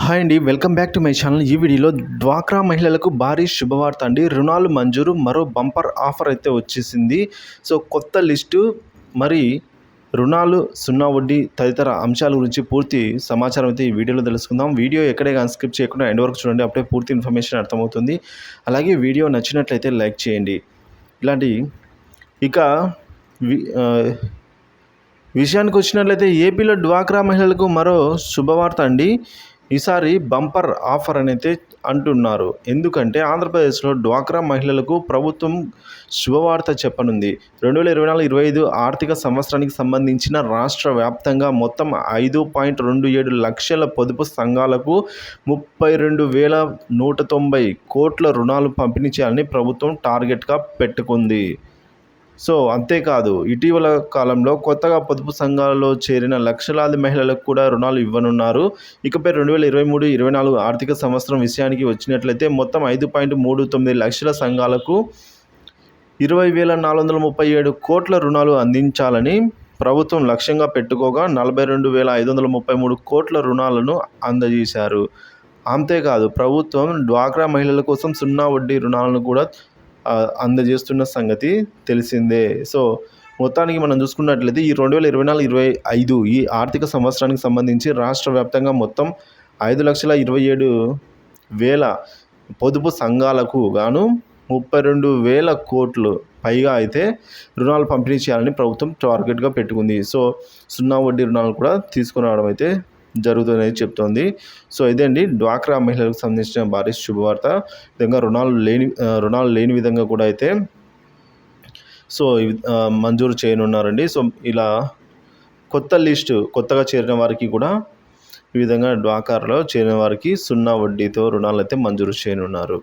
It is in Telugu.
హాయ్ అండి welcome back to my channel. ఈ వీడియోలో డ్వాక్రా మహిళలకు భారీ శుభవార్త అండి. రుణాలు మంజూరు మరో బంపర్ ఆఫర్ అయితే వచ్చేసింది. సో కొత్త లిస్టు మరి రుణాలు సున్నా వడ్డీ తదితర అంశాల గురించి పూర్తి సమాచారం అయితే ఈ వీడియోలో తెలుసుకుందాం. వీడియో ఎక్కడే కానీ స్కిప్ చేయకుండా ఎండ్ వరకు చూడండి అప్పుడే పూర్తి ఇన్ఫర్మేషన్ అర్థమవుతుంది. అలాగే వీడియో నచ్చినట్లయితే లైక్ చేయండి. ఇలాంటి ఇక వి- విషయానికి వచ్చినట్లయితే ఏపీలో డ్వాక్రా మహిళలకు మరో శుభవార్త అండి. ఈసారి బంపర్ ఆఫర్ అనేది అంటున్నారు. ఎందుకంటే ఆంధ్రప్రదేశ్లో డ్వాక్రా మహిళలకు ప్రభుత్వం శుభవార్త చెప్పనుంది. రెండు వేల ఇరవై నాలుగు ఇరవై ఐదు ఆర్థిక సంవత్సరానికి సంబంధించిన రాష్ట్ర వ్యాప్తంగా మొత్తం ఐదు పాయింట్ రెండు ఏడు లక్షల పొదుపు సంఘాలకు ముప్పై రెండు వేల నూట తొంభై కోట్ల రుణాలు పంపిణీ చేయాలని ప్రభుత్వం టార్గెట్గా పెట్టుకుంది. సో అంతేకాదు ఇటీవల కాలంలో కొత్తగా పొదుపు సంఘాలలో చేరిన లక్షలాది మహిళలకు కూడా రుణాలు ఇవ్వనున్నారు. ఇకపై రెండు వేల ఇరవై మూడు ఇరవై నాలుగు ఆర్థిక సంవత్సరం విషయానికి వచ్చినట్లయితే మొత్తం ఐదు పాయింట్ మూడు తొమ్మిది లక్షల సంఘాలకు ఇరవై వేల నాలుగు వందల ముప్పై ఏడు కోట్ల రుణాలు అందించాలని ప్రభుత్వం లక్ష్యంగా పెట్టుకోగా నలభై రెండు వేల ఐదు వందల ముప్పై మూడు కోట్ల రుణాలను అందజేశారు. అంతేకాదు ప్రభుత్వం డ్వాక్రా మహిళల కోసం సున్నా వడ్డీ రుణాలను కూడా అందజేస్తున్న సంగతి తెలిసిందే. సో మొత్తానికి మనం చూసుకున్నట్లయితే ఈ రెండు వేల ఇరవై నాలుగు ఇరవై ఐదు ఈ ఆర్థిక సంవత్సరానికి సంబంధించి రాష్ట్ర వ్యాప్తంగా మొత్తం ఐదు లక్షల ఇరవై ఏడు వేల పొదుపు సంఘాలకు గాను ముప్పై రెండు వేల కోట్లు పైగా అయితే రుణాలు పంపిణీ చేయాలని ప్రభుత్వం టార్గెట్గా పెట్టుకుంది. సో సున్నా వడ్డీ రుణాలు కూడా తీసుకురావడం అయితే జరుగుతుందని చెప్తోంది. సో ఇదే అండి డ్వాక్రా మహిళలకు సంబంధించిన భారీ శుభవార్త. విధంగా రుణాలు లేని రుణాలు లేని విధంగా కూడా అయితే సో మంజూరు చేయనున్నారండి. సో ఇలా కొత్త లిస్టు కొత్తగా చేరిన వారికి కూడా ఈ విధంగా డ్వాకార్లో చేరిన వారికి సున్నా వడ్డీతో రుణాలు అయితే మంజూరు చేయనున్నారు.